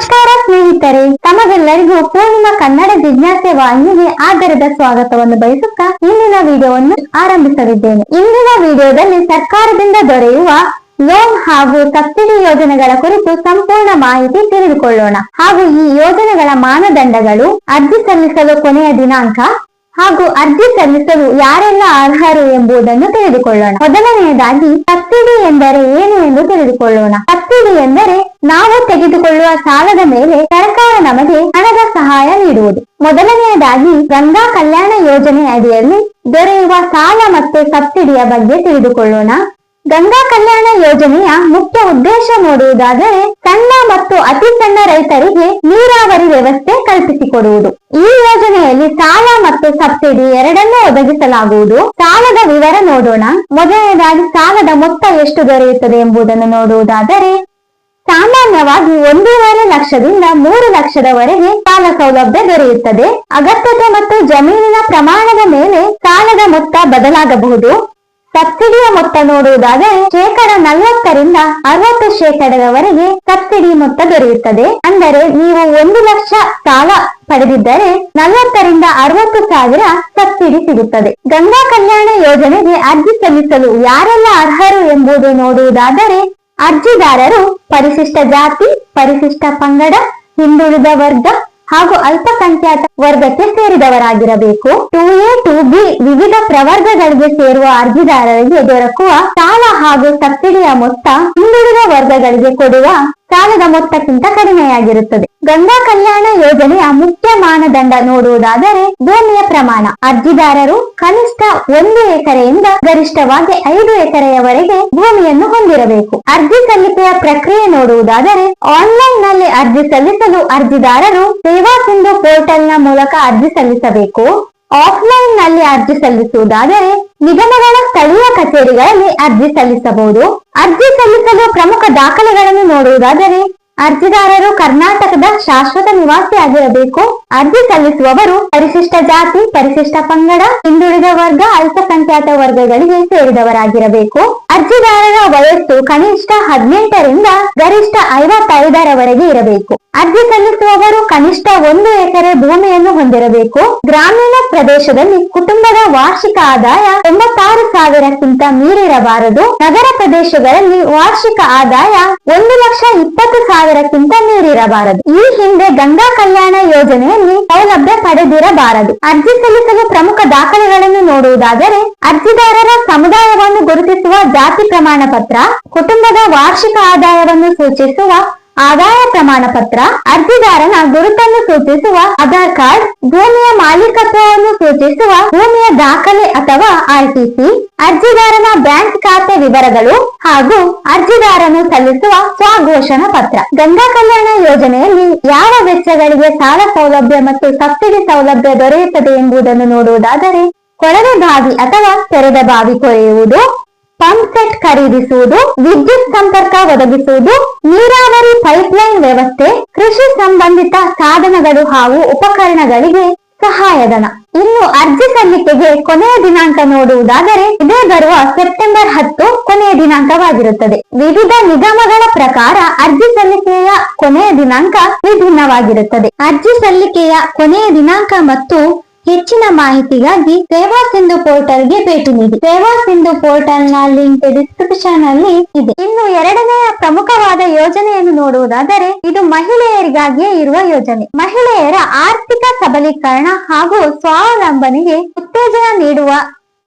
ನಮಸ್ಕಾರ ಸ್ನೇಹಿತರೆ. ತಮಗೆಲ್ಲರಿಗೂ ಪೂರ್ಣಿಮಾ ಕನ್ನಡ ಜಿಜ್ಞಾಸೆ ವಾಹಿನಿಗೆ ಆಧಾರದ ಸ್ವಾಗತವನ್ನು ಬಯಸುತ್ತಾ ಇಂದಿನ ವಿಡಿಯೋವನ್ನು ಆರಂಭಿಸಲಿದ್ದೇನೆ. ಇಂದಿನ ವಿಡಿಯೋದಲ್ಲಿ ಸರ್ಕಾರದಿಂದ ದೊರೆಯುವ ಲೋನ್ ಹಾಗೂ ಸಬ್ಸಿಡಿ ಯೋಜನೆಗಳ ಕುರಿತು ಸಂಪೂರ್ಣ ಮಾಹಿತಿ ತಿಳಿದುಕೊಳ್ಳೋಣ. ಹಾಗೂ ಈ ಯೋಜನೆಗಳ ಮಾನದಂಡಗಳು ಅರ್ಜಿ ಸಲ್ಲಿಸಲು ಕೊನೆಯ ದಿನಾಂಕ ಹಾಗೂ ಅರ್ಜಿ ಸಲ್ಲಿಸಲು ಯಾರೆಲ್ಲ ಅರ್ಹರು ಎಂಬುದನ್ನು ತಿಳಿದುಕೊಳ್ಳೋಣ. ಮೊದಲನೆಯದಾಗಿ, ಸಬ್ಸಿಡಿ ಎಂದರೆ ಏನು ಎಂದು ತಿಳಿದುಕೊಳ್ಳೋಣ. ಸಬ್ಸಿಡಿ ಎಂದರೆ ನಾವು ತೆಗೆದುಕೊಳ್ಳುವ ಸಾಲದ ಮೇಲೆ ಸರ್ಕಾರ ನಮಗೆ ಹಣದ ಸಹಾಯ ನೀಡುವುದು. ಮೊದಲನೆಯದಾಗಿ ಗಂಗಾ ಕಲ್ಯಾಣ ಯೋಜನೆ ಅಡಿಯಲ್ಲಿ ದೊರೆಯುವ ಸಾಲ ಮತ್ತು ಸಬ್ಸಿಡಿಯ ಬಗ್ಗೆ ತಿಳಿದುಕೊಳ್ಳೋಣ. ಗಂಗಾ ಕಲ್ಯಾಣ ಯೋಜನೆಯ ಮುಖ್ಯ ಉದ್ದೇಶ ನೋಡುವುದಾದರೆ ಸಣ್ಣ ಮತ್ತು ಅತಿ ಸಣ್ಣ ರೈತರಿಗೆ ನೀರಾವರಿ ವ್ಯವಸ್ಥೆ ಕಲ್ಪಿಸಿಕೊಡುವುದು. ಈ ಯೋಜನೆಯಲ್ಲಿ ಸಾಲ ಮತ್ತು ಸಬ್ಸಿಡಿ ಎರಡನ್ನೂ ಒದಗಿಸಲಾಗುವುದು. ಸಾಲದ ವಿವರ ನೋಡೋಣ. ಮೊದಲನೇದಾಗಿ ಸಾಲದ ಮೊತ್ತ ಎಷ್ಟು ದೊರೆಯುತ್ತದೆ ಎಂಬುದನ್ನು ನೋಡುವುದಾದರೆ ಸಾಮಾನ್ಯವಾಗಿ ಒಂದೂವರೆ ಲಕ್ಷದಿಂದ ಮೂರು ಲಕ್ಷದವರೆಗೆ ಸಾಲ ಸೌಲಭ್ಯ ದೊರೆಯುತ್ತದೆ. ಅಗತ್ಯತೆ ಮತ್ತು ಜಮೀನಿನ ಪ್ರಮಾಣದ ಮೇಲೆ ಸಾಲದ ಮೊತ್ತ ಬದಲಾಗಬಹುದು. ಸಬ್ಸಿಡಿಯ ಮೊತ್ತ ನೋಡುವುದಾದರೆ ಶೇಕಡ ನಲವತ್ತರಿಂದ ಅರವತ್ತು ಶೇಕಡದವರೆಗೆ ಸಬ್ಸಿಡಿ ಮೊತ್ತ ದೊರೆಯುತ್ತದೆ. ಅಂದರೆ ನೀವು ಒಂದು ಲಕ್ಷ ಸಾಲ ಪಡೆದಿದ್ದರೆ ನಲವತ್ತರಿಂದ ಅರವತ್ತು ಸಾವಿರ ಸಬ್ಸಿಡಿ ಸಿಗುತ್ತದೆ. ಗಂಗಾ ಕಲ್ಯಾಣ ಯೋಜನೆಗೆ ಅರ್ಜಿ ಸಲ್ಲಿಸಲು ಯಾರೆಲ್ಲ ಅರ್ಹರು ಎಂಬುದು ನೋಡುವುದಾದರೆ ಅರ್ಜಿದಾರರು ಪರಿಶಿಷ್ಟ ಜಾತಿ, ಪರಿಶಿಷ್ಟ ಪಂಗಡ, ಹಿಂದುಳಿದ ವರ್ಗ ಹಾಗೂ ಅಲ್ಪಸಂಖ್ಯಾತ ವರ್ಗಕ್ಕೆ ಸೇರಿದವರಾಗಿರಬೇಕು. ಟು ಎ ಟು ಬಿ ವಿವಿಧ ಪ್ರವರ್ಗಗಳಿಗೆ ಸೇರುವ ಅರ್ಜಿದಾರರಿಗೆ ದೊರಕುವ ಸಾಲ ಹಾಗೂ ಸಬ್ಸಿಡಿಯ ಮೊತ್ತ ಹಿಂದುಳಿದ ವರ್ಗಗಳಿಗೆ ಕೊಡುವ ಸಾಲದ ಮೊತ್ತಕ್ಕಿಂತ ಕಡಿಮೆಯಾಗಿರುತ್ತದೆ. ಗಂಗಾ ಕಲ್ಯಾಣ ಯೋಜನೆಯ ಮುಖ್ಯ ಮಾನದಂಡ ನೋಡುವುದಾದರೆ ಭೂಮಿಯ ಪ್ರಮಾಣ. ಅರ್ಜಿದಾರರು ಕನಿಷ್ಠ ಒಂದು ಎಕರೆಯಿಂದ ಗರಿಷ್ಠವಾಗಿ ಐದು ಎಕರೆಯವರೆಗೆ ಭೂಮಿಯನ್ನು ಹೊಂದಿರಬೇಕು. ಅರ್ಜಿ ಸಲ್ಲಿಕೆಯ ಪ್ರಕ್ರಿಯೆ ನೋಡುವುದಾದರೆ ಆನ್ಲೈನ್ನಲ್ಲಿ ಅರ್ಜಿ ಸಲ್ಲಿಸಲು ಅರ್ಜಿದಾರರು ಸೇವಾ ಸಿಂಧು ಪೋರ್ಟಲ್ನ ಮೂಲಕ ಅರ್ಜಿ ಸಲ್ಲಿಸಬೇಕು. ಆಫ್ಲೈನ್ನಲ್ಲಿ ಅರ್ಜಿ ಸಲ್ಲಿಸುವುದಾದರೆ ನಿಗಮಗಳ ಸ್ಥಳೀಯ ಕಚೇರಿಗಳಲ್ಲಿ ಅರ್ಜಿ ಸಲ್ಲಿಸಬಹುದು. ಅರ್ಜಿ ಸಲ್ಲಿಸಲು ಪ್ರಮುಖ ದಾಖಲೆಗಳನ್ನು ನೋಡುವುದಾದರೆ ಅರ್ಜಿದಾರರು ಕರ್ನಾಟಕದ ಶಾಶ್ವತ ನಿವಾಸಿಯಾಗಿರಬೇಕು. ಅರ್ಜಿ ಸಲ್ಲಿಸುವವರು ಪರಿಶಿಷ್ಟ ಜಾತಿ, ಪರಿಶಿಷ್ಟ ಪಂಗಡ, ಹಿಂದುಳಿದ ವರ್ಗ, ಅಲ್ಪಸಂಖ್ಯಾತ ವರ್ಗಗಳಿಗೆ ಸೇರಿದವರಾಗಿರಬೇಕು. ಅರ್ಜಿದಾರರ ವಯಸ್ಸು ಕನಿಷ್ಠ ಹದಿನೆಂಟರಿಂದ ಗರಿಷ್ಠ ಐವತ್ತೈದರವರೆಗೆ ಇರಬೇಕು. ಅರ್ಜಿ ಸಲ್ಲಿಸುವವರು ಕನಿಷ್ಠ ಒಂದು ಎಕರೆ ಭೂಮಿಯನ್ನು ಹೊಂದಿರಬೇಕು. ಗ್ರಾಮೀಣ ಪ್ರದೇಶದಲ್ಲಿ ಕುಟುಂಬದ ವಾರ್ಷಿಕ ಆದಾಯ ತೊಂಬತ್ತಾರು ಸಾವಿರಕ್ಕಿಂತ ಮೀರಿರಬಾರದು. ನಗರ ಪ್ರದೇಶಗಳಲ್ಲಿ ವಾರ್ಷಿಕ ಆದಾಯ ಒಂದು ಲಕ್ಷ ಇಪ್ಪತ್ತು ಸಾವಿರಕ್ಕಿಂತ ಮೀರಿರಬಾರದು. ಈ ಹಿಂದೆ ಗಂಗಾ ಕಲ್ಯಾಣ ಯೋಜನೆಯಲ್ಲಿ ಸೌಲಭ್ಯ ಪಡೆದಿರಬಾರದು. ಅರ್ಜಿ ಸಲ್ಲಿಸಲು ಪ್ರಮುಖ ದಾಖಲೆಗಳನ್ನು ನೋಡುವುದಾದರೆ, ಅರ್ಜಿದಾರರ ಸಮುದಾಯವನ್ನು ಗುರುತಿಸುವ ಜಾತಿ ಪ್ರಮಾಣ ಪತ್ರ ಕುಟುಂಬದ ವಾರ್ಷಿಕ ಆದಾಯವನ್ನು ಸೂಚಿಸುವ ಆದಾಯ ಪ್ರಮಾಣ ಪತ್ರ, ಅರ್ಜಿದಾರನ ಗುರುತನ್ನು ಸೂಚಿಸುವ ಆಧಾರ್ ಕಾರ್ಡ್, ಭೂಮಿಯ ಮಾಲೀಕತ್ವವನ್ನು ಸೂಚಿಸುವ ಭೂಮಿಯ ದಾಖಲೆ ಅಥವಾ ಆರ್ಟಿಸಿ, ಅರ್ಜಿದಾರನ ಬ್ಯಾಂಕ್ ಖಾತೆ ವಿವರಗಳು ಹಾಗೂ ಅರ್ಜಿದಾರನು ಸಲ್ಲಿಸುವ ಸ್ವಘೋಷಣಾ ಪತ್ರ. ಗಂಗಾ ಕಲ್ಯಾಣ ಯೋಜನೆಯಲ್ಲಿ ಯಾವ ವೆಚ್ಚಗಳಿಗೆ ಸಾಲ ಸೌಲಭ್ಯ ಮತ್ತು ಸಬ್ಸಿಡಿ ಸೌಲಭ್ಯ ದೊರೆಯುತ್ತದೆ ಎಂಬುದನ್ನು ನೋಡುವುದಾದರೆ, ಕೊಳವೆ ಬಾವಿ ಅಥವಾ ತೆರೆದ ಬಾವಿ ಕೊರೆಯುವುದು ಪಂಪ್ ಸೆಟ್ ಖರೀದಿಸುವುದು, ವಿದ್ಯುತ್ ಸಂಪರ್ಕ ಒದಗಿಸುವುದು, ನೀರಾವರಿ ಪೈಪ್ಲೈನ್ ವ್ಯವಸ್ಥೆ, ಕೃಷಿ ಸಂಬಂಧಿತ ಸಾಧನಗಳು ಹಾಗೂ ಉಪಕರಣಗಳಿಗೆ ಸಹಾಯಧನ. ಇನ್ನು ಅರ್ಜಿ ಸಲ್ಲಿಕೆಗೆ ಕೊನೆಯ ದಿನಾಂಕ ನೋಡುವುದಾದರೆ, ಇದೇ ಬರುವ ಸೆಪ್ಟೆಂಬರ್ ಹತ್ತು ಕೊನೆಯ ದಿನಾಂಕವಾಗಿರುತ್ತದೆ. ವಿವಿಧ ನಿಗಮಗಳ ಪ್ರಕಾರ ಅರ್ಜಿ ಸಲ್ಲಿಕೆಯ ಕೊನೆಯ ದಿನಾಂಕ ವಿಭಿನ್ನವಾಗಿರುತ್ತದೆ. ಅರ್ಜಿ ಸಲ್ಲಿಕೆಯ ಕೊನೆಯ ದಿನಾಂಕ ಮತ್ತು ಹೆಚ್ಚಿನ ಮಾಹಿತಿಗಾಗಿ ಸೇವಾ ಸಿಂಧು ಪೋರ್ಟಲ್ಗೆ ಭೇಟಿ ನೀಡಿ. ಸೇವಾ ಸಿಂಧು ಪೋರ್ಟಲ್ನ ಲಿಂಕ್ ಡಿಸ್ಕ್ರಿಪ್ಷನ್ ಅಲ್ಲಿ ಇದೆ. ಇನ್ನು ಎರಡನೆಯ ಪ್ರಮುಖವಾದ ಯೋಜನೆಯನ್ನು ನೋಡುವುದಾದರೆ, ಇದು ಮಹಿಳೆಯರಿಗಾಗಿಯೇ ಇರುವ ಯೋಜನೆ. ಮಹಿಳೆಯರ ಆರ್ಥಿಕ ಸಬಲೀಕರಣ ಹಾಗೂ ಸ್ವಾವಲಂಬನೆಗೆ ಉತ್ತೇಜನ ನೀಡುವ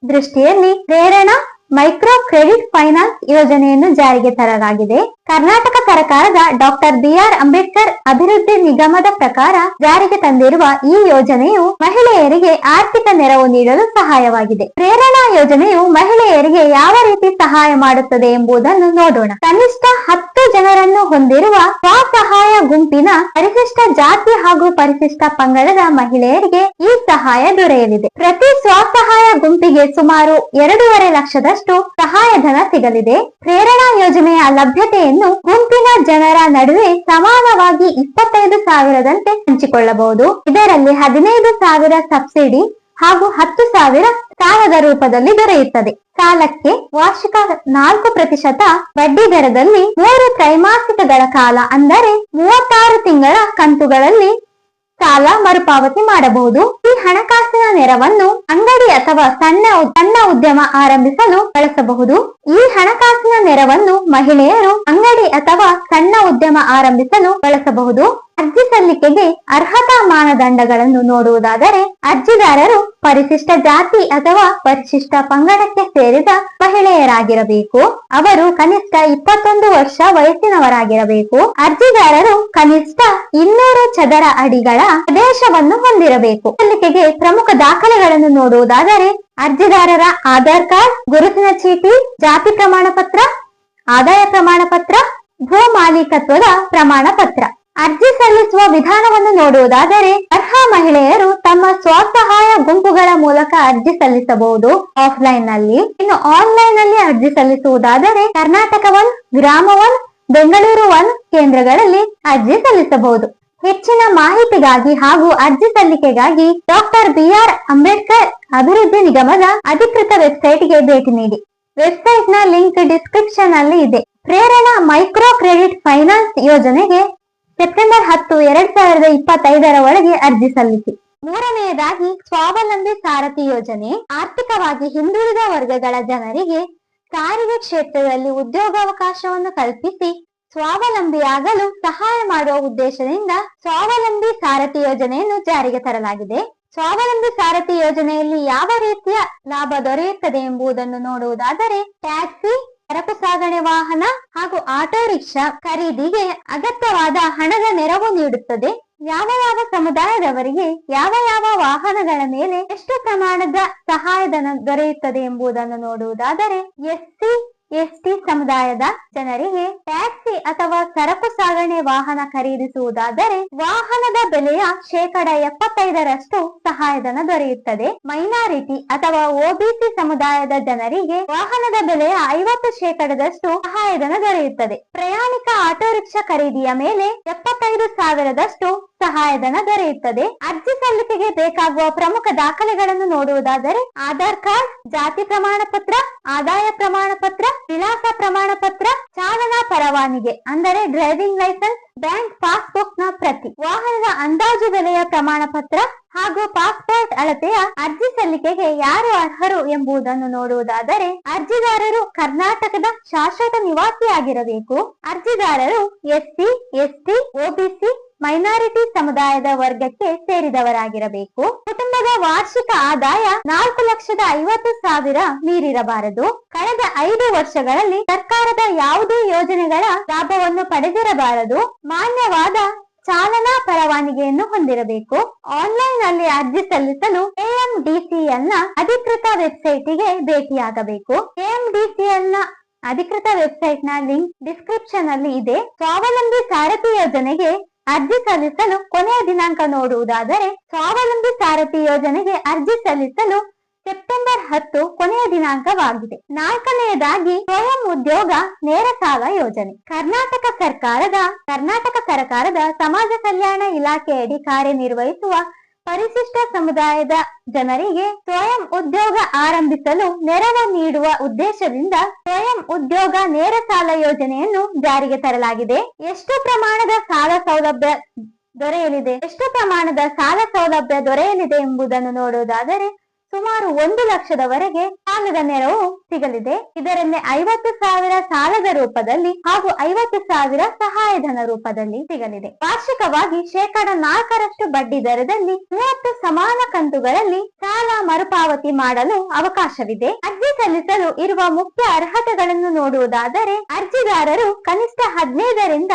ದೃಷ್ಟಿಯಲ್ಲಿ ಪ್ರೇರಣಾ ಮೈಕ್ರೋ ಕ್ರೆಡಿಟ್ ಫೈನಾನ್ಸ್ ಯೋಜನೆಯನ್ನು ಜಾರಿಗೆ ತರಲಾಗಿದೆ. ಕರ್ನಾಟಕ ಸರ್ಕಾರದ ಡಾಕ್ಟರ್ ಬಿಆರ್ ಅಂಬೇಡ್ಕರ್ ಅಭಿವೃದ್ಧಿ ನಿಗಮದ ಪ್ರಕಾರ ಜಾರಿಗೆ ತಂದಿರುವ ಈ ಯೋಜನೆಯು ಮಹಿಳೆಯರಿಗೆ ಆರ್ಥಿಕ ನೆರವು ನೀಡಲು ಸಹಾಯವಾಗಿದೆ. ಪ್ರೇರಣಾ ಯೋಜನೆಯು ಮಹಿಳೆಯರಿಗೆ ಯಾವ ರೀತಿ ಸಹಾಯ ಮಾಡುತ್ತದೆ ಎಂಬುದನ್ನು ನೋಡೋಣ. ಕನಿಷ್ಠ ಹತ್ತು ಜನರನ್ನು ಹೊಂದಿರುವ ಸ್ವಸಹಾಯ ಗುಂಪಿನ ಪರಿಶಿಷ್ಟ ಜಾತಿ ಹಾಗೂ ಪರಿಶಿಷ್ಟ ಪಂಗಡದ ಮಹಿಳೆಯರಿಗೆ ಈ ಸಹಾಯ ದೊರೆಯಲಿದೆ. ಪ್ರತಿ ಸ್ವಸಹಾಯ ಗುಂಪಿಗೆ ಸುಮಾರು ಎರಡೂವರೆ ಲಕ್ಷದಷ್ಟು ಸಹಾಯಧನ ಸಿಗಲಿದೆ. ಪ್ರೇರಣಾ ಯೋಜನೆಯ ಲಭ್ಯತೆಯನ್ನು ಗುಂಪಿನ ಜನರ ನಡುವೆ ಸಮಾನವಾಗಿ ಇಪ್ಪತ್ತೈದು ಸಾವಿರದಂತೆ ಹಂಚಿಕೊಳ್ಳಬಹುದು. ಇದರಲ್ಲಿ ಹದಿನೈದು ಸಾವಿರ ಸಬ್ಸಿಡಿ ಹಾಗೂ ಹತ್ತು ಸಾವಿರ ಸಾಲದ ರೂಪದಲ್ಲಿ ದೊರೆಯುತ್ತದೆ. ಸಾಲಕ್ಕೆ ವಾರ್ಷಿಕ ನಾಲ್ಕು ಪ್ರತಿಶತ ಬಡ್ಡಿ ದರದಲ್ಲಿ ಮೂರು ತ್ರೈಮಾಸಿಕಗಳ ಕಾಲ ಅಂದರೆ ಮೂವತ್ತಾರು ತಿಂಗಳ ಕಂತುಗಳಲ್ಲಿ ಸಾಲ ಮರುಪಾವತಿ ಮಾಡಬಹುದು. ಈ ಹಣಕಾಸಿನ ನೆರವನ್ನು ಅಂಗಡಿ ಅಥವಾ ಸಣ್ಣ ಸಣ್ಣ ಉದ್ಯಮ ಆರಂಭಿಸಲು ಬಳಸಬಹುದು. ಈ ಹಣಕಾಸಿನ ನೆರವನ್ನು ಮಹಿಳೆಯರು ಅಂಗಡಿ ಅಥವಾ ಸಣ್ಣ ಉದ್ಯಮ ಆರಂಭಿಸಲು ಬಳಸಬಹುದು. ಅರ್ಜಿ ಸಲ್ಲಿಕೆಗೆ ಅರ್ಹತಾ ಮಾನದಂಡಗಳನ್ನು ನೋಡುವುದಾದರೆ ಅರ್ಜಿದಾರರು ಪರಿಶಿಷ್ಟ ಜಾತಿ ಅಥವಾ ಪರಿಶಿಷ್ಟ ಪಂಗಡಕ್ಕೆ ಸೇರಿದ ಮಹಿಳೆಯರಾಗಿರಬೇಕು. ಅವರು ಕನಿಷ್ಠ ಇಪ್ಪತ್ತೊಂದು ವರ್ಷ ವಯಸ್ಸಿನವರಾಗಿರಬೇಕು. ಅರ್ಜಿದಾರರು ಕನಿಷ್ಠ ಇನ್ನೂರು ಚದರ ಅಡಿಗಳ ಪ್ರದೇಶವನ್ನು ಹೊಂದಿರಬೇಕು. ಸಲ್ಲಿಕೆಗೆ ಪ್ರಮುಖ ದಾಖಲೆಗಳನ್ನು ನೋಡುವುದಾದರೆ ಅರ್ಜಿದಾರರ ಆಧಾರ್ ಕಾರ್ಡ್, ಗುರುತಿನ ಚೀಟಿ, ಜಾತಿ ಪ್ರಮಾಣ ಪತ್ರ ಆದಾಯ ಪ್ರಮಾಣ ಪತ್ರ ಭೂ ಮಾಲೀಕತ್ವದ ಪ್ರಮಾಣ ಪತ್ರ ಅರ್ಜಿ ಸಲ್ಲಿಸುವ ವಿಧಾನವನ್ನು ನೋಡುವುದಾದರೆ ಅರ್ಹ ಮಹಿಳೆಯರು ತಮ್ಮ ಸ್ವಸಹಾಯ ಗುಂಪುಗಳ ಮೂಲಕ ಅರ್ಜಿ ಸಲ್ಲಿಸಬಹುದು. ಆಫ್ಲೈನ್ನಲ್ಲಿ ಇನ್ನು ಆನ್ಲೈನ್ನಲ್ಲಿ ಅರ್ಜಿ ಸಲ್ಲಿಸುವುದಾದರೆ Karnataka one Grama one Bengaluru one ಕೇಂದ್ರಗಳಲ್ಲಿ ಅರ್ಜಿ ಸಲ್ಲಿಸಬಹುದು. ಹೆಚ್ಚಿನ ಮಾಹಿತಿಗಾಗಿ ಹಾಗೂ ಅರ್ಜಿ ಸಲ್ಲಿಕೆಗಾಗಿ ಡಾಕ್ಟರ್ ಬಿಆರ್ ಅಂಬೇಡ್ಕರ್ ಅಭಿವೃದ್ಧಿ ನಿಗಮದ ಅಧಿಕೃತ ವೆಬ್ಸೈಟ್ಗೆ ಭೇಟಿ ನೀಡಿ. ವೆಬ್ಸೈಟ್ನ ಲಿಂಕ್ ಡಿಸ್ಕ್ರಿಪ್ಷನ್ ಅಲ್ಲಿ ಇದೆ. ಪ್ರೇರಣಾ ಮೈಕ್ರೋ ಕ್ರೆಡಿಟ್ ಫೈನಾನ್ಸ್ ಯೋಜನೆಗೆ ಸೆಪ್ಟೆಂಬರ್ ಹತ್ತು, ಎರಡ್ ಸಾವಿರದ ಇಪ್ಪತ್ತೈದರ ಒಳಗೆ ಅರ್ಜಿ ಸಲ್ಲಿಸಿ. ಮೂರನೆಯದಾಗಿ, ಸ್ವಾವಲಂಬಿ ಸಾರಥಿ ಯೋಜನೆ ಆರ್ಥಿಕವಾಗಿ ಹಿಂದುಳಿದ ವರ್ಗಗಳ ಜನರಿಗೆ ಸಾರಿಗೆ ಕ್ಷೇತ್ರದಲ್ಲಿ ಉದ್ಯೋಗಾವಕಾಶವನ್ನು ಕಲ್ಪಿಸಿ ಸ್ವಾವಲಂಬಿಯಾಗಲು ಸಹಾಯ ಮಾಡುವ ಉದ್ದೇಶದಿಂದ ಸ್ವಾವಲಂಬಿ ಸಾರಥಿ ಯೋಜನೆಯನ್ನು ಜಾರಿಗೆ ತರಲಾಗಿದೆ. ಸ್ವಾವಲಂಬಿ ಸಾರಥಿ ಯೋಜನೆಯಲ್ಲಿ ಯಾವ ರೀತಿಯ ಲಾಭ ದೊರೆಯುತ್ತದೆ ಎಂಬುದನ್ನು ನೋಡುವುದಾದರೆ, ಟ್ಯಾಕ್ಸಿ ಸರಕು ಸಾಗಣೆ ವಾಹನ ಹಾಗೂ ಆಟೋ ರಿಕ್ಷಾ ಖರೀದಿಗೆ ಅಗತ್ಯವಾದ ಹಣದ ನೆರವು ನೀಡುತ್ತದೆ. ಯಾವ ಯಾವ ಸಮುದಾಯದವರಿಗೆ ಯಾವ ಯಾವ ವಾಹನಗಳ ಮೇಲೆ ಎಷ್ಟು ಪ್ರಮಾಣದ ಸಹಾಯಧನ ದೊರೆಯುತ್ತದೆ ಎಂಬುದನ್ನು ನೋಡುವುದಾದರೆ ಎಸ್ಸಿ ಎಸ್ಟಿ ಸಮುದಾಯದ ಜನರಿಗೆ ಟ್ಯಾಕ್ಸಿ ಅಥವಾ ಸರಕು ಸಾಗಣೆ ವಾಹನ ಖರೀದಿಸುವುದಾದರೆ ವಾಹನದ ಬೆಲೆಯ ಶೇಕಡ ಎಪ್ಪತ್ತೈದರಷ್ಟು ಸಹಾಯಧನ ದೊರೆಯುತ್ತದೆ. ಮೈನಾರಿಟಿ ಅಥವಾ ಒಬಿಸಿ ಸಮುದಾಯದ ಜನರಿಗೆ ವಾಹನದ ಬೆಲೆಯ ಐವತ್ತು ಶೇಕಡದಷ್ಟು ಸಹಾಯಧನ ದೊರೆಯುತ್ತದೆ. ಪ್ರಯಾಣಿಕ ಆಟೋ ರಿಕ್ಷಾ ಖರೀದಿಯ ಮೇಲೆ ಎಪ್ಪತ್ತೈದು ಸಾವಿರದಷ್ಟು ಸಹಾಯಧನ ದೊರೆಯುತ್ತದೆ. ಅರ್ಜಿ ಸಲ್ಲಿಕೆಗೆ ಬೇಕಾಗುವ ಪ್ರಮುಖ ದಾಖಲೆಗಳನ್ನು ನೋಡುವುದಾದರೆ ಆಧಾರ್ ಕಾರ್ಡ್, ಜಾತಿ ಪ್ರಮಾಣ ಪತ್ರ ಆದಾಯ ಪ್ರಮಾಣ ಪತ್ರ ವಿಳಾಸ ಪ್ರಮಾಣ ಪತ್ರ ಚಾಲನಾ ಪರವಾನಿಗೆ, ಅಂದರೆ ಡ್ರೈವಿಂಗ್ ಲೈಸೆನ್ಸ್, ಬ್ಯಾಂಕ್ ಪಾಸ್ಬುಕ್ನ ಪ್ರತಿ, ವಾಹನದ ಅಂದಾಜು ಬೆಲೆಯ ಪ್ರಮಾಣ ಪತ್ರ ಹಾಗೂ ಪಾಸ್ಪೋರ್ಟ್ ಅಳತೆಯ ಅರ್ಜಿ ಸಲ್ಲಿಕೆಗೆ ಯಾರು ಅರ್ಹರು ಎಂಬುದನ್ನು ನೋಡುವುದಾದರೆ ಅರ್ಜಿದಾರರು ಕರ್ನಾಟಕದ ಶಾಶ್ವತ ನಿವಾಸಿಯಾಗಿರಬೇಕು. ಅರ್ಜಿದಾರರು ಎಸ್ಸಿ, ಎಸ್ಟಿ ಒಬಿಸಿ ಮೈನಾರಿಟಿ ಸಮುದಾಯದ ವರ್ಗಕ್ಕೆ ಸೇರಿದವರಾಗಿರಬೇಕು. ಕುಟುಂಬದ ವಾರ್ಷಿಕ ಆದಾಯ ನಾಲ್ಕು ಲಕ್ಷದ ಐವತ್ತು ಸಾವಿರ ಮೀರಿರಬಾರದು. ಕಳೆದ ಐದು ವರ್ಷಗಳಲ್ಲಿ ಸರ್ಕಾರದ ಯಾವುದೇ ಯೋಜನೆಗಳ ಲಾಭವನ್ನು ಪಡೆದಿರಬಾರದು. ಮಾನ್ಯವಾದ ಚಾಲನಾ ಪರವಾನಿಗೆಯನ್ನು ಹೊಂದಿರಬೇಕು. ಆನ್ಲೈನ್ನಲ್ಲಿ ಅರ್ಜಿ ಸಲ್ಲಿಸಲು ಕೆಎಂಡಿಸಿಎಲ್ನ ಅಧಿಕೃತ ವೆಬ್ಸೈಟ್ಗೆ ಭೇಟಿಯಾಗಬೇಕು. ಕೆಎಂಡಿಸಿಎಲ್ನ ಅಧಿಕೃತ ವೆಬ್ಸೈಟ್ನ ಲಿಂಕ್ ಡಿಸ್ಕ್ರಿಪ್ಷನ್ ಅಲ್ಲಿ ಇದೆ. ಸ್ವಾವಲಂಬಿ ಸಾರಥಿ ಯೋಜನೆಗೆ ಅರ್ಜಿ ಸಲ್ಲಿಸಲು ಕೊನೆಯ ದಿನಾಂಕ ನೋಡುವುದಾದರೆ ಸ್ವಾವಲಂಬಿ ಸಾರಥಿ ಯೋಜನೆಗೆ ಅರ್ಜಿ ಸಲ್ಲಿಸಲು ಸೆಪ್ಟೆಂಬರ್ ಹತ್ತು ಕೊನೆಯ ದಿನಾಂಕವಾಗಿದೆ. ನಾಲ್ಕನೆಯದಾಗಿ ಸ್ವಯಂ ಉದ್ಯೋಗ ನೇರ ಸಾಲ ಯೋಜನೆ. ಕರ್ನಾಟಕ ಸರ್ಕಾರದ ಕರ್ನಾಟಕ ಸರ್ಕಾರದ ಸಮಾಜ ಕಲ್ಯಾಣ ಇಲಾಖೆಯಡಿ ಕಾರ್ಯನಿರ್ವಹಿಸುವ ಪರಿಶಿಷ್ಟ ಸಮುದಾಯದ ಜನರಿಗೆ ಸ್ವಯಂ ಉದ್ಯೋಗ ಆರಂಭಿಸಲು ನೆರವು ನೀಡುವ ಉದ್ದೇಶದಿಂದ ಸ್ವಯಂ ಉದ್ಯೋಗ ನೇರ ಸಾಲ ಯೋಜನೆಯನ್ನು ಜಾರಿಗೆ ತರಲಾಗಿದೆ. ಎಷ್ಟು ಪ್ರಮಾಣದ ಸಾಲ ಸೌಲಭ್ಯ ದೊರೆಯಲಿದೆ? ಎಷ್ಟು ಪ್ರಮಾಣದ ಸಾಲ ಸೌಲಭ್ಯ ದೊರೆಯಲಿದೆ ಎಂಬುದನ್ನು ನೋಡುವುದಾದರೆ ಸುಮಾರು ಒಂದು ಲಕ್ಷದವರೆಗೆ ಸಾಲದ ನೆರವು ಸಿಗಲಿದೆ. ಇದರಲ್ಲಿ ಐವತ್ತು ಸಾವಿರ ಸಾಲದ ರೂಪದಲ್ಲಿ ಹಾಗೂ ಐವತ್ತು ಸಾವಿರ ಸಹಾಯಧನ ರೂಪದಲ್ಲಿ ಸಿಗಲಿದೆ. ವಾರ್ಷಿಕವಾಗಿ ಶೇಕಡ ನಾಲ್ಕರಷ್ಟು ಬಡ್ಡಿ ದರದಲ್ಲಿ ಮೂವತ್ತು ಸಮಾನ ಕಂತುಗಳಲ್ಲಿ ಸಾಲ ಮರುಪಾವತಿ ಮಾಡಲು ಅವಕಾಶವಿದೆ. ಅರ್ಜಿ ಸಲ್ಲಿಸಲು ಇರುವ ಮುಖ್ಯ ಅರ್ಹತೆಗಳನ್ನು ನೋಡುವುದಾದರೆ ಅರ್ಜಿದಾರರು ಕನಿಷ್ಠ ಹದಿನೈದರಿಂದ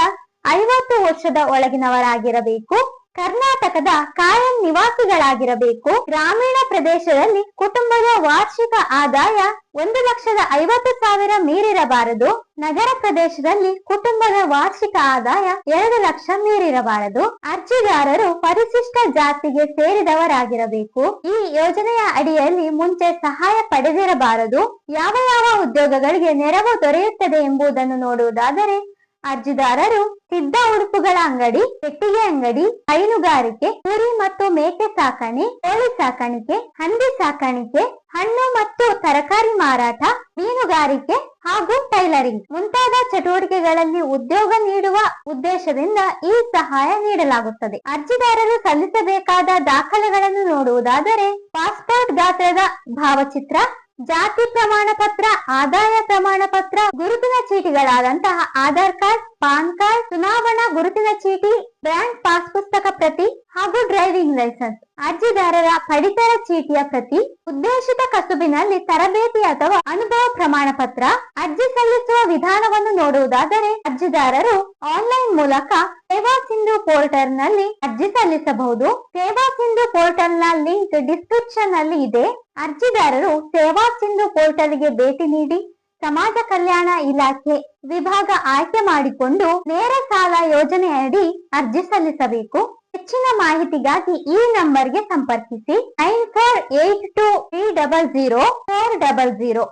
ಐವತ್ತು ವರ್ಷದ ಒಳಗಿನವರಾಗಿರಬೇಕು. ಕರ್ನಾಟಕದ ಕಾಯಂ ನಿವಾಸಿಗಳಾಗಿರಬೇಕು. ಗ್ರಾಮೀಣ ಪ್ರದೇಶದಲ್ಲಿ ಕುಟುಂಬದ ವಾರ್ಷಿಕ ಆದಾಯ ಒಂದು ಲಕ್ಷದ ಐವತ್ತು ಸಾವಿರ ಮೀರಿರಬಾರದು. ನಗರ ಪ್ರದೇಶದಲ್ಲಿ ಕುಟುಂಬದ ವಾರ್ಷಿಕ ಆದಾಯ ಎರಡು ಲಕ್ಷ ಮೀರಿರಬಾರದು. ಅರ್ಜಿದಾರರು ಪರಿಶಿಷ್ಟ ಜಾತಿಗೆ ಸೇರಿದವರಾಗಿರಬೇಕು. ಈ ಯೋಜನೆಯ ಅಡಿಯಲ್ಲಿ ಮುಂಚೆ ಸಹಾಯ ಪಡೆದಿರಬಾರದು. ಯಾವ ಯಾವ ಉದ್ಯೋಗಗಳಿಗೆ ನೆರವು ದೊರೆಯುತ್ತದೆ ಎಂಬುದನ್ನು ನೋಡುವುದಾದರೆ ಅರ್ಜಿದಾರರು ಸಿದ್ಧ ಉಡುಪುಗಳ ಅಂಗಡಿ, ಪೆಟ್ಟಿಗೆ ಅಂಗಡಿ, ಹೈನುಗಾರಿಕೆ, ಕುರಿ ಮತ್ತು ಮೇಕೆ ಸಾಕಣೆ, ಕೋಳಿ ಸಾಕಾಣಿಕೆ, ಹಂದಿ ಸಾಕಾಣಿಕೆ, ಹಣ್ಣು ಮತ್ತು ತರಕಾರಿ ಮಾರಾಟ, ಮೀನುಗಾರಿಕೆ ಹಾಗೂ ಟೈಲರಿಂಗ್ ಮುಂತಾದ ಚಟುವಟಿಕೆಗಳಲ್ಲಿ ಉದ್ಯೋಗ ನೀಡುವ ಉದ್ದೇಶದಿಂದ ಈ ಸಹಾಯ ನೀಡಲಾಗುತ್ತದೆ. ಅರ್ಜಿದಾರರು ಸಲ್ಲಿಸಬೇಕಾದ ದಾಖಲೆಗಳನ್ನು ನೋಡುವುದಾದರೆ ಪಾಸ್ಪೋರ್ಟ್ ಗಾತ್ರದ ಭಾವಚಿತ್ರ ಜಾತಿ ಪ್ರಮಾಣ ಪತ್ರ, ಆದಾಯ ಪ್ರಮಾಣ ಪತ್ರ, ಗುರುತಿನ ಚೀಟಿಗಳಾದಂತಹ ಆಧಾರ್ ಕಾರ್ಡ್, ಪಾನ್ ಕಾರ್ಡ್, ಚುನಾವಣಾ ಗುರುತಿನ ಚೀಟಿ ಬ್ಯಾಂಕ್ ಪಾಸ್ ಪುಸ್ತಕ ಪ್ರತಿ ಹಾಗೂ ಡ್ರೈವಿಂಗ್ ಲೈಸೆನ್ಸ್. ಅರ್ಜಿದಾರರ ಪಡಿತರ ಚೀಟಿಯ ಪ್ರತಿ, ಉದ್ದೇಶಿತ ಕಸುಬಿನಲ್ಲಿ ತರಬೇತಿ ಅಥವಾ ಅನುಭವ ಪ್ರಮಾಣ ಪತ್ರ ಅರ್ಜಿ ಸಲ್ಲಿಸುವ ವಿಧಾನವನ್ನು ನೋಡುವುದಾದರೆ ಅರ್ಜಿದಾರರು ಆನ್ಲೈನ್ ಮೂಲಕ ಸೇವಾ ಸಿಂಧು ಪೋರ್ಟಲ್ನಲ್ಲಿ ಅರ್ಜಿ ಸಲ್ಲಿಸಬಹುದು. ಸೇವಾ ಸಿಂಧು ಪೋರ್ಟಲ್ನ ಲಿಂಕ್ ಡಿಸ್ಕ್ರಿಪ್ಷನ್ನಲ್ಲಿ ಇದೆ. ಅರ್ಜಿದಾರರು ಸೇವಾ ಸಿಂಧು ಪೋರ್ಟಲ್ಗೆ ಭೇಟಿ ನೀಡಿ ಸಮಾಜ ಕಲ್ಯಾಣ ಇಲಾಖೆ ವಿಭಾಗ ಆಯ್ಕೆ ಮಾಡಿಕೊಂಡು ನೇರ ಸಾಲ ಯೋಜನೆಯಡಿ ಅರ್ಜಿ ಸಲ್ಲಿಸಬೇಕು. ಹೆಚ್ಚಿನ ಮಾಹಿತಿಗಾಗಿ ಈ ನಂಬರ್ಗೆ ಸಂಪರ್ಕಿಸಿ. Nine four eight two three double zero four double zero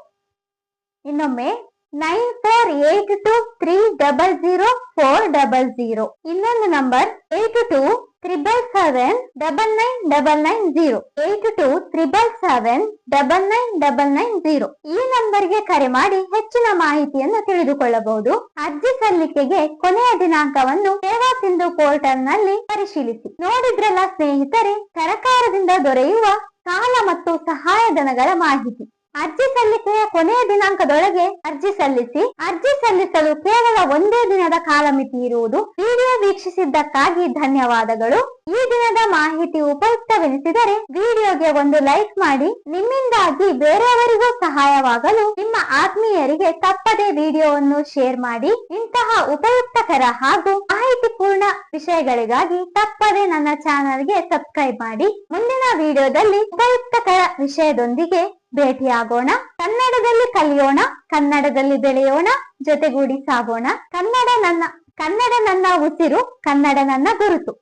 ಇನ್ನೊಮ್ಮೆ nine four eight two three double zero four double zero ಇನ್ನೊಂದು number eight two triple seven double nine double nine zero eight two triple seven double nine double nine zero ಈ ನಂಬರ್ಗೆ ಕರೆ ಮಾಡಿ ಹೆಚ್ಚಿನ ಮಾಹಿತಿಯನ್ನು ತಿಳಿದುಕೊಳ್ಳಬಹುದು. ಅರ್ಜಿ ಸಲ್ಲಿಕೆಗೆ ಕೊನೆಯ ದಿನಾಂಕವನ್ನು ಸೇವಾ ಸಿಂಧು ಪೋರ್ಟಲ್ನಲ್ಲಿ ಪರಿಶೀಲಿಸಿ. ನೋಡಿದ್ರಲ್ಲ ಸ್ನೇಹಿತರೆ ಸರಕಾರದಿಂದ ದೊರೆಯುವ ಸಾಲ ಮತ್ತು ಸಹಾಯಧನಗಳ ಮಾಹಿತಿ. ಅರ್ಜಿ ಸಲ್ಲಿಕೆಯ ಕೊನೆಯ ದಿನಾಂಕದೊಳಗೆ ಅರ್ಜಿ ಸಲ್ಲಿಸಿ, ಅರ್ಜಿ ಸಲ್ಲಿಸಲು ಕೇವಲ ಒಂದೇ ದಿನದ ಕಾಲಮಿತಿ ಇರುವುದು. ವಿಡಿಯೋ ವೀಕ್ಷಿಸಿದ್ದಕ್ಕಾಗಿ ಧನ್ಯವಾದಗಳು. ಈ ದಿನದ ಮಾಹಿತಿ ಉಪಯುಕ್ತವೆನಿಸಿದರೆ ವಿಡಿಯೋಗೆ ಒಂದು ಲೈಕ್ ಮಾಡಿ ನಿಮ್ಮಿಂದಾಗಿ ಬೇರೆಯವರಿಗೂ ಸಹಾಯವಾಗಲು ನಿಮ್ಮ ಆತ್ಮೀಯರಿಗೆ ತಪ್ಪದೆ ವಿಡಿಯೋವನ್ನು ಶೇರ್ ಮಾಡಿ ಇಂತಹ ಉಪಯುಕ್ತಕರ ಹಾಗೂ ಮಾಹಿತಿಪೂರ್ಣ ವಿಷಯಗಳಿಗಾಗಿ ತಪ್ಪದೆ ನನ್ನ ಚಾನಲ್ಗೆ ಸಬ್ಸ್ಕ್ರೈಬ್ ಮಾಡಿ ಮುಂದಿನ ವಿಡಿಯೋದಲ್ಲಿ ಉಪಯುಕ್ತಕರ ವಿಷಯದೊಂದಿಗೆ ಭೇಟಿಯಾಗೋಣ. ಕನ್ನಡದಲ್ಲಿ ಕಲಿಯೋಣ, ಕನ್ನಡದಲ್ಲಿ ಬೆಳೆಯೋಣ, ಜೊತೆಗೂಡಿ ಸಾಗೋಣ. ಕನ್ನಡ ನನ್ನ ಕನ್ನಡ ನನ್ನ ಉಸಿರು, ಕನ್ನಡ ನನ್ನ ಗುರುತು.